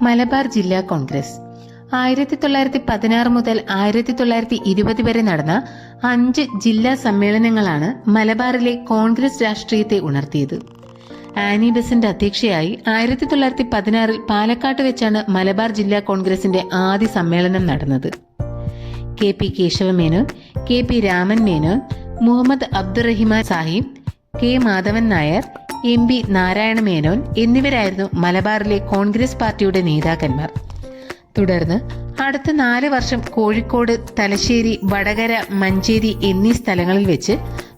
മലബാർ ജില്ലാ കോൺഗ്രസ്. ആയിരത്തി തൊള്ളായിരത്തി പതിനാറ് മുതൽ ആയിരത്തി തൊള്ളായിരത്തി ഇരുപത് വരെ നടന്ന അഞ്ച് ജില്ലാ സമ്മേളനങ്ങളാണ് മലബാറിലെ കോൺഗ്രസ് രാഷ്ട്രീയത്തെ ഉണർത്തിയത്. ആനി ബസിന്റെ അധ്യക്ഷയായി ആയിരത്തി തൊള്ളായിരത്തി പതിനാറിൽ പാലക്കാട്ട് വെച്ചാണ് മലബാർ ജില്ലാ കോൺഗ്രസിന്റെ ആദ്യ സമ്മേളനം നടന്നത്. K P Kesavamenon K P Raman Menon Muhammad Abdurahiman Sahib K Madhavan Nair M P Narayana Menon എന്നിവരായിരുന്നു മലബാറിലെ കോൺഗ്രസ് പാർട്ടിയുടെ നേതാക്കന്മാർ. തുടർന്ന് അടുത്ത നാല് വർഷം കോഴിക്കോട് തലശ്ശേരി വടകര മഞ്ചേരി എന്നീ സ്ഥലങ്ങളിൽ വെച്ച്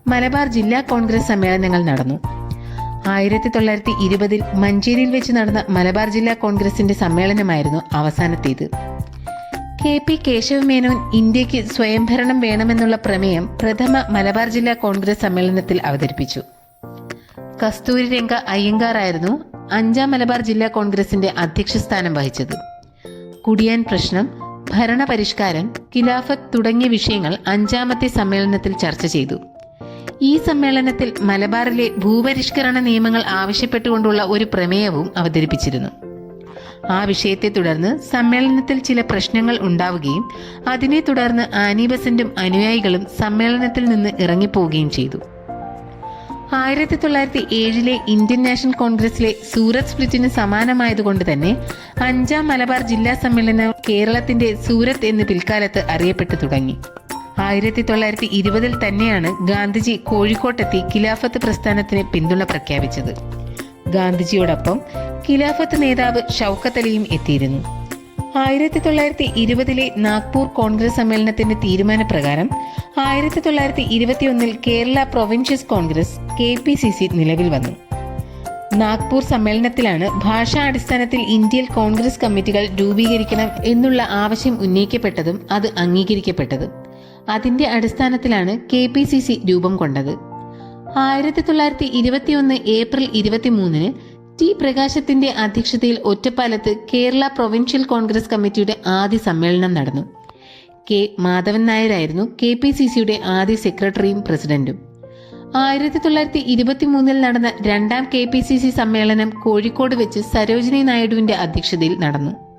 മലബാർ ജില്ലാ കോൺഗ്രസ് സമ്മേളനങ്ങൾ നടന്നു. ആയിരത്തി തൊള്ളായിരത്തി ഇരുപതിൽ മഞ്ചേരിയിൽ വെച്ച് നടന്ന മലബാർ ജില്ലാ കോൺഗ്രസിന്റെ സമ്മേളനമായിരുന്നു അവസാനത്തേത്. കെ പി കേശവമേനോൻ ഇന്ത്യയ്ക്ക് സ്വയംഭരണം വേണമെന്നുള്ള പ്രമേയം പ്രഥമ മലബാർ ജില്ലാ കോൺഗ്രസ് സമ്മേളനത്തിൽ അവതരിപ്പിച്ചു. കസ്തൂരി രംഗ അയ്യങ്കാറായിരുന്നു അഞ്ചാം മലബാർ ജില്ലാ കോൺഗ്രസിന്റെ അധ്യക്ഷ സ്ഥാനം വഹിച്ചത്. കുടിയാൻ പ്രശ്നം ഭരണപരിഷ്കാരം ഖിലാഫത്ത് തുടങ്ങിയ വിഷയങ്ങൾ അഞ്ചാമത്തെ സമ്മേളനത്തിൽ ചർച്ച ചെയ്തു. ഈ സമ്മേളനത്തിൽ മലബാറിലെ ഭൂപരിഷ്കരണ നിയമങ്ങൾ ആവശ്യപ്പെട്ടുകൊണ്ടുള്ള ഒരു പ്രമേയവും അവതരിപ്പിച്ചിരുന്നു. ആ വിഷയത്തെ തുടർന്ന് സമ്മേളനത്തിൽ ചില പ്രശ്നങ്ങൾ ഉണ്ടാവുകയും അതിനെ തുടർന്ന് ആനിബസന്റും അനുയായികളും സമ്മേളനത്തിൽ നിന്ന് ഇറങ്ങിപ്പോവുകയും ചെയ്തു. ആയിരത്തി തൊള്ളായിരത്തി ഏഴിലെ ഇന്ത്യൻ നാഷണൽ കോൺഗ്രസിലെ സൂറത്ത് സ്പ്ലിറ്റിന് സമാനമായതുകൊണ്ട് തന്നെ അഞ്ചാം മലബാർ ജില്ലാ സമ്മേളനം കേരളത്തിന്റെ സൂറത്ത് എന്ന് പിൽക്കാലത്ത് അറിയപ്പെട്ടു തുടങ്ങി. ആയിരത്തി തൊള്ളായിരത്തി ഇരുപതിൽ തന്നെയാണ് ഗാന്ധിജി കോഴിക്കോട്ടെത്തി ഖിലാഫത്ത് പ്രസ്ഥാനത്തിന് പിന്തുണ പ്രഖ്യാപിച്ചത്. ഗാന്ധിജിയോടൊപ്പം ഖിലാഫത്ത് നേതാവ് ഷൗക്കത്ത് അലിയും എത്തിയിരുന്നു. ആയിരത്തി തൊള്ളായിരത്തി ഇരുപതിലെ നാഗ്പൂർ കോൺഗ്രസ് സമ്മേളനത്തിന്റെ തീരുമാനപ്രകാരം ആയിരത്തി തൊള്ളായിരത്തി ഇരുപത്തിയൊന്നിൽ Kerala provincial Congress K P C C നിലവിൽ വന്നു. നാഗ്പൂർ സമ്മേളനത്തിലാണ് ഭാഷാ അടിസ്ഥാനത്തിൽ ഇന്ത്യയിൽ കോൺഗ്രസ് കമ്മിറ്റികൾ രൂപീകരിക്കണം എന്നുള്ള ആവശ്യം ഉന്നയിക്കപ്പെട്ടതും അത് അംഗീകരിക്കപ്പെട്ടതും. അതിന്റെ അടിസ്ഥാനത്തിലാണ് കെ പി സി സി രൂപം കൊണ്ടത്. ആയിരത്തി തൊള്ളായിരത്തി ഇരുപത്തിയൊന്ന് ഏപ്രിൽ ഇരുപത്തിമൂന്നിന് ടി പ്രകാശത്തിന്റെ അധ്യക്ഷതയിൽ ഒറ്റപ്പാലത്ത് കേരള പ്രൊവിൻഷ്യൽ കോൺഗ്രസ് കമ്മിറ്റിയുടെ ആദ്യ സമ്മേളനം നടന്നു. കെ മാധവൻ നായരായിരുന്നു കെ പി സി സിയുടെ ആദ്യ സെക്രട്ടറിയും പ്രസിഡന്റും. ആയിരത്തി തൊള്ളായിരത്തി ഇരുപത്തി മൂന്നിൽ നടന്ന രണ്ടാം കെ പി സി സി സമ്മേളനം കോഴിക്കോട് വെച്ച് സരോജിനി നായിഡുവിന്റെ അധ്യക്ഷതയിൽ നടന്നു.